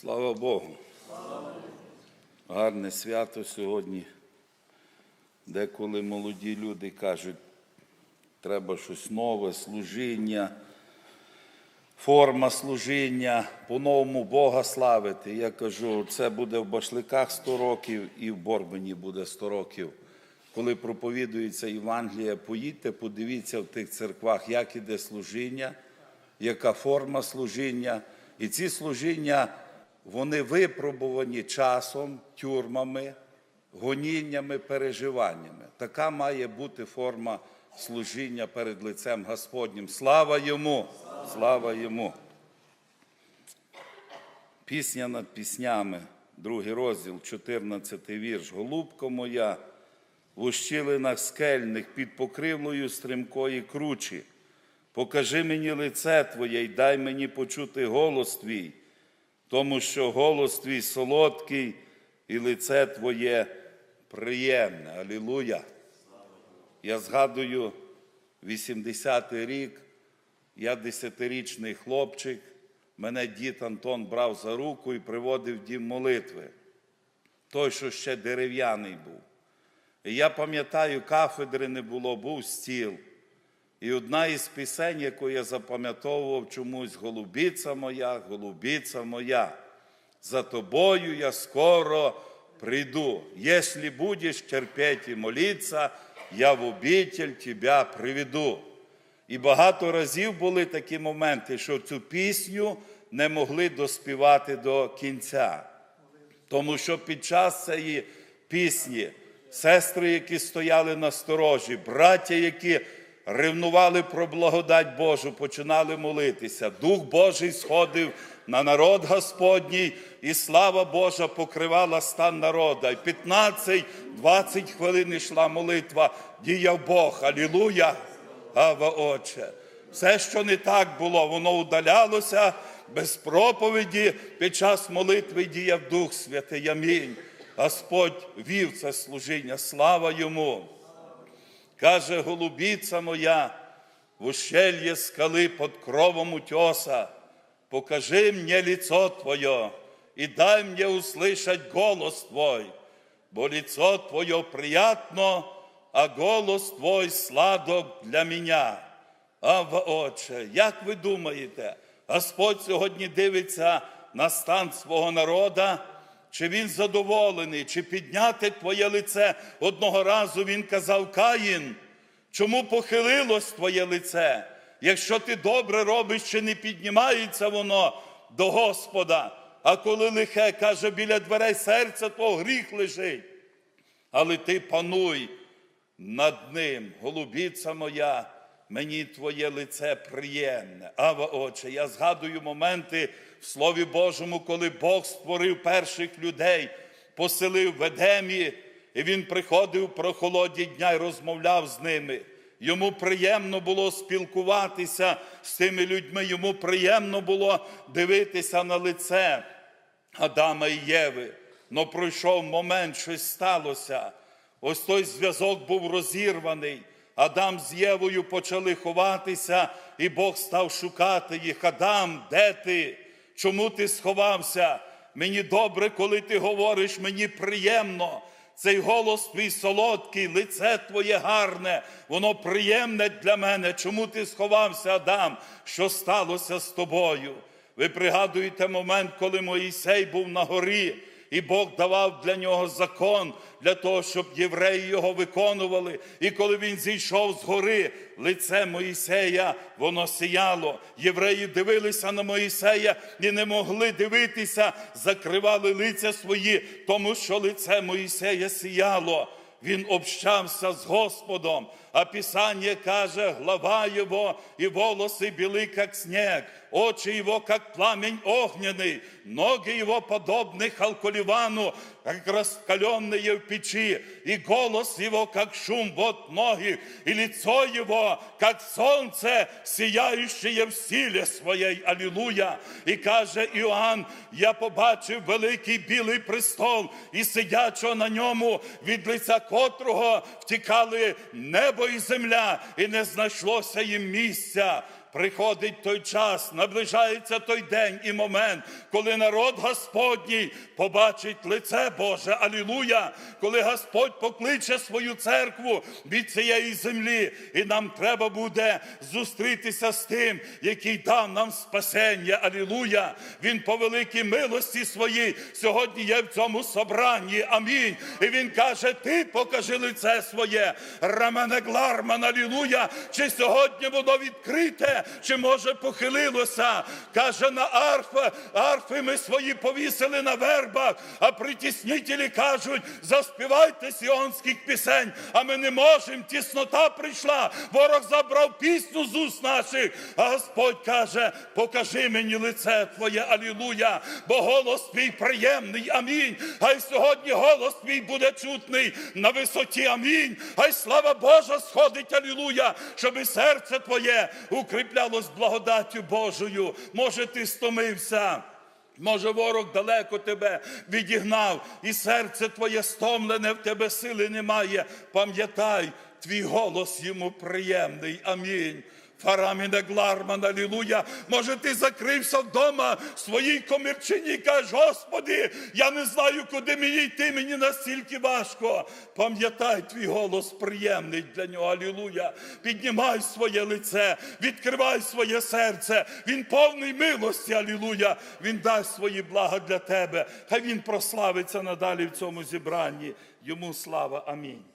Слава Богу. Гарне свято сьогодні. Деколи молоді люди кажуть, треба щось нове, служіння, форма служіння, по-новому Бога славити. Я кажу, це буде в Башликах 100 років і в Борбані буде 100 років. Коли проповідується Євангелія, поїдьте, подивіться в тих церквах, як іде служіння, яка форма служіння. І ці служіння, вони випробувані часом, тюрмами, гоніннями, переживаннями. Така має бути форма служіння перед лицем Господнім. Слава йому! Слава йому! Пісня над піснями, другий розділ, 14 вірш. Голубко моя, в ущілинах скельних під покривлою стрімкої кручі. Покажи мені лице Твоє й дай мені почути голос Твій, тому що голос Твій солодкий і лице Твоє приємне. Алілуя. Я згадую 80-й рік, я десятирічний хлопчик, мене дід Антон брав за руку і приводив дім молитви. Той, що ще дерев'яний був. І я пам'ятаю, кафедри не було, був стіл. І одна із пісень, яку я запам'ятовував чомусь, голубіця моя, голубіця моя, за тобою я скоро прийду. Якщо будеш терпеть і молитися, я в обитель тебя приведу. І багато разів були такі моменти, що цю пісню не могли доспівати до кінця. Тому що під час цієї пісні сестри, які стояли на сторожі, браття, які ревнували про благодать Божу, починали молитися. Дух Божий сходив на народ Господній, і слава Божа покривала стан народа. І 15-20 хвилин йшла молитва, діяв Бог. Алілуя! Ава Отче. Все, що не так було, воно удалялося без проповіді. Під час молитви діяв Дух Святий. Амінь. Господь вів це служіння. Слава йому. Каже, голубіця моя, в ущелье скали под кровом утеса, покажи мне лицо Твое и дай мне услышать голос Твой, бо лицо Твое приятно, а голос Твой сладок для меня. Ава Отче, як ви думаєте, Господь сьогодні дивиться на стан свого народа, чи він задоволений, чи підняти твоє лице одного разу він казав Каїн, чому похилилось твоє лице? Якщо ти добре робиш, чи не піднімається воно до Господа, а коли лихе каже, біля дверей серця твого гріх лежить. Але ти пануй над ним, голубіця моя, мені твоє лице приємне. Ава, Отче, я згадую моменти в Слові Божому, коли Бог створив перших людей, поселив в Едемі, і він приходив про холоді дня і розмовляв з ними. Йому приємно було спілкуватися з тими людьми, йому приємно було дивитися на лице Адама і Єви. Но пройшов момент, щось сталося. Ось той зв'язок був розірваний. Адам з Євою почали ховатися, і Бог став шукати їх. Адам, де ти? Чому ти сховався? Мені добре, коли ти говориш, мені приємно. Цей голос твій солодкий, лице твоє гарне, воно приємне для мене. Чому ти сховався, Адам? Що сталося з тобою? Ви пригадуєте момент, коли Моїсей був на горі, і Бог давав для нього закон для того, щоб євреї його виконували. І коли він зійшов з гори, лице Моїсея, воно сіяло. Євреї дивилися на Моїсея і не могли дивитися, закривали лиця свої, тому що лице Моїсея сіяло. Він общався з Господом, а Писание каже, глава его и волосы белы, как снег, очи его, как пламень огненный, ноги его подобны халколивану, как раскаленные в печи, и голос его, как шум вод ноги, и лицо его, как солнце, сияющее в силе своей. Аллилуйя! І каже Іоанн, я побачив великий білий престол, і сидячого на ньому, від лиця котрого втікали небо і земля, і не знайшлося їм місця. Приходить той час, наближається той день і момент, коли народ Господній побачить лице Боже, алілуя, коли Господь покличе свою церкву від цієї землі, і нам треба буде зустрітися з тим, який дав нам спасення. Алілуя. Він по великій милості своїй сьогодні є в цьому собранні. Амінь. І він каже: Ти покажи лице своє. Рамене Гларман, алілуя. Чи сьогодні воно відкрите, чи може похилилося? Каже на арфа, арфи ми свої повісили на вербах, а притіснітелі кажуть, заспівайте сіонських пісень, а ми не можемо. Тіснота прийшла, ворог забрав пісню з уст наших. А Господь каже: покажи мені лице Твоє, алілуя, бо голос твій приємний, амінь. Хай сьогодні голос твій буде чутний на висоті, амінь. Хай слава Божа сходить, алілуя, щоб серце твоє укріплялось благодаттю Божою. Може, ти стомився. Може, ворог далеко тебе відігнав, і серце твоє стомлене, в тебе сили немає. Пам'ятай, твій голос йому приємний. Амінь. Фараміне Гларман, алілуя. Може, ти закрився вдома в своїй комірчині і кажеш, Господи, я не знаю, куди мені йти, мені настільки важко. Пам'ятай, твій голос приємний для нього, алілуя. Піднімай своє лице, відкривай своє серце. Він повний милості, алілуя. Він дасть свої блага для тебе. Хай він прославиться надалі в цьому зібранні. Йому слава. Амінь.